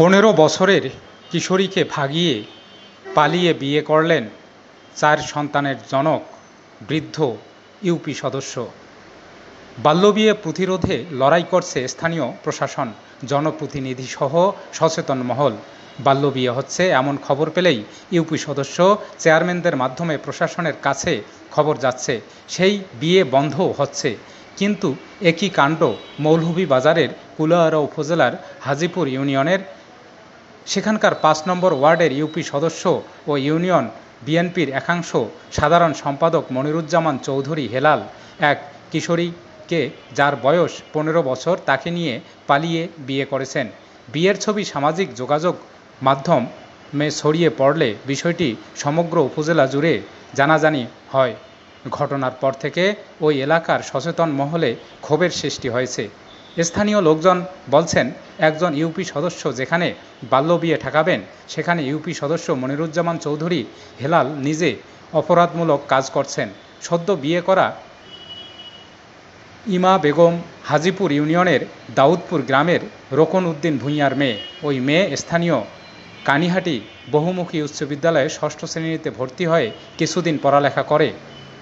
পনেরো বছরের কিশোরীকে ভাগিয়ে পালিয়ে বিয়ে করলেন চার সন্তানের জনক, বৃদ্ধ, ইউপি সদস্য। বাল্যবিয়ে প্রতিরোধে লড়াই করছে স্থানীয় প্রশাসন, জনপ্রতিনিধিসহ সচেতন মহল। বাল্যবিয়ে হচ্ছে এমন খবর পেলেই ইউপি সদস্য চেয়ারম্যানদের মাধ্যমে প্রশাসনের কাছে খবর যাচ্ছে, সেই বিয়ে বন্ধ হচ্ছে। কিন্তু একই কাণ্ড মৌলভীবাজারের কুলাউড়া উপজেলার হাজিপুর ইউনিয়নের সেখানকার পাঁচ নম্বর ওয়ার্ডের ইউপি সদস্য ও ইউনিয়ন বিএনপির একাংশ সাধারণ সম্পাদক মনিরুজ্জামান চৌধুরী হেলাল। এক কিশোরীকে যার বয়স পনেরো বছর তাকে নিয়ে পালিয়ে বিয়ে করেছেন। বিয়ের ছবি সামাজিক যোগাযোগ মাধ্যমে ছড়িয়ে পড়লে বিষয়টি সমগ্র উপজেলা জুড়ে জানাজানি হয়। ঘটনার পর থেকে ওই এলাকার সচেতন মহলে ক্ষোভের সৃষ্টি হয়েছে। স্থানীয় লোকজন বলছেন, একজন ইউপি সদস্য যেখানে বাল্যবিয়ে ঠেকাবেন, সেখানে ইউপি সদস্য মনিরুজ্জামান চৌধুরী হেলাল নিজে অপরাধমূলক কাজ করছেন। সদ্য বিয়ে করা ইমা বেগম হাজিপুর ইউনিয়নের দাউদপুর গ্রামের রোকন উদ্দিন ভূঁইয়ার মেয়ে। ওই মেয়ে স্থানীয় কানিহাটি বহুমুখী উচ্চ বিদ্যালয়ে ষষ্ঠ শ্রেণীতে ভর্তি হয়ে কিছুদিন পড়ালেখা করে,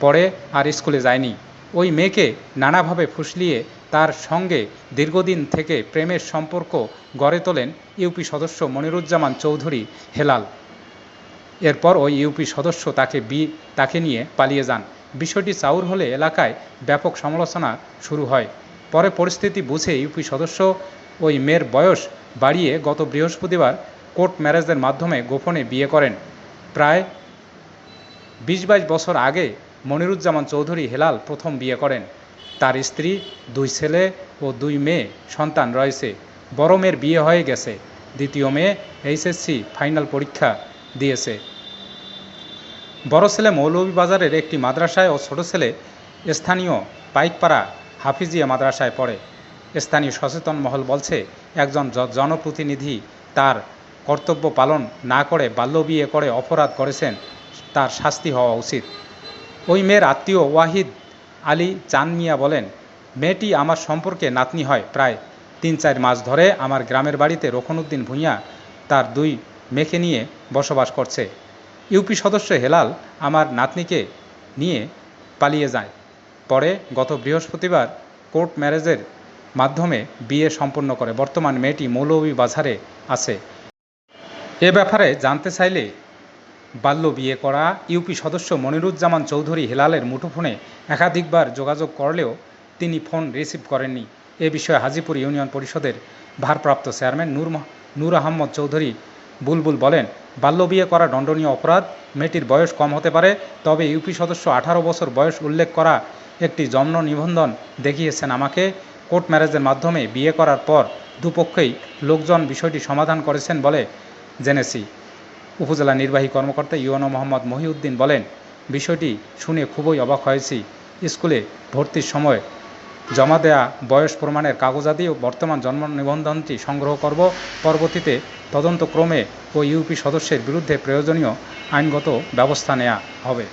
পরে আর স্কুলে যায়নি। ওই মেয়েকে নানাভাবে ফুসলিয়ে তার সঙ্গে দীর্ঘদিন থেকে প্রেমের সম্পর্ক গড়ে তোলেন ইউপি সদস্য মনিরুজ্জামান চৌধুরী হেলাল। এরপর ওই ইউপি সদস্য তাকে বি, তাকে নিয়ে পালিয়ে যান। বিষয়টি চাউর হলে এলাকায় ব্যাপক সমালোচনা শুরু হয়। পরে পরিস্থিতি বুঝে ইউপি সদস্য ওই মেয়ের বয়স বাড়িয়ে গত বৃহস্পতিবার কোর্ট ম্যারেজের মাধ্যমে গোপনে বিয়ে করেন। প্রায় বিশ বাইশ বছর আগে মনিরুজ্জামান চৌধুরী হেলাল প্রথম বিয়ে করেন। তার স্ত্রী, দুই ছেলে ও দুই মেয়ে সন্তান রয়েছে। বড় মেয়ের বিয়ে হয়ে গেছে। দ্বিতীয় মেয়ে এইচএসসি ফাইনাল পরীক্ষা দিয়েছে। বড় ছেলে মৌলভীবাজারের একটি মাদ্রাসায় ও ছোট ছেলে স্থানীয় পাইকপাড়া হাফিজিয়া মাদ্রাসায় পড়ে। স্থানীয় সচেতন মহল বলছে, একজন জনপ্রতিনিধি তার কর্তব্য পালন না করে বাল্যবিয়ে করে অপরাধ করেছেন, তার শাস্তি হওয়া উচিত। ওই মেয়ের আত্মীয় ওয়াহিদ আলী চান মিয়া বলেন, মেয়েটি আমার সম্পর্কে নাতনি হয়। প্রায় তিন চার মাস ধরে আমার গ্রামের বাড়িতে রোকনউদ্দিন ভূঁইয়া তার দুই মেয়েকে নিয়ে বসবাস করছে। ইউপি সদস্য হেলাল আমার নাতনিকে নিয়ে পালিয়ে যায়। পরে গত বৃহস্পতিবার কোর্ট ম্যারেজের মাধ্যমে বিয়ে সম্পন্ন করে। বর্তমান মেয়েটি মৌলভীবাজারে আছে। এ ব্যাপারে জানতে চাইলে বাল্য বিয়ে করা ইউপি সদস্য মনিরুজ্জামান চৌধুরী হেলালের মুঠোফোনে একাধিকবার যোগাযোগ করলেও তিনি ফোন রিসিভ করেননি। এ বিষয়ে হাজিপুর ইউনিয়ন পরিষদের ভারপ্রাপ্ত চেয়ারম্যান নূর নূর আহমদ চৌধুরী বুলবুল বলেন, বাল্য বিয়ে করা দণ্ডনীয় অপরাধ, মেয়েটির বয়স কম হতে পারে, তবে ইউপি সদস্য আঠারো বছর বয়স উল্লেখ করা একটি জন্ম নিবন্ধন দেখিয়েছেন আমাকে। কোর্ট ম্যারেজের মাধ্যমে বিয়ে করার পর দুপক্ষেই লোকজন বিষয়টি সমাধান করেছেন বলে জেনেছি। উপজেলা নির্বাহী কর্মকর্তা ইউনো মোহাম্মদ মহিউদ্দিন বলেন, বিষয়টি শুনে খুবই অবাক হয়েছি। স্কুলে ভর্তির সময় জমা দেয়া বয়স প্রমাণের কাগজাদি ও বর্তমান জন্ম নিবন্ধনটি সংগ্রহ করব। পরবর্তীতে তদন্তক্রমে ও ইউপি সদস্যের বিরুদ্ধে প্রয়োজনীয় আইনগত ব্যবস্থা নেওয়া হবে।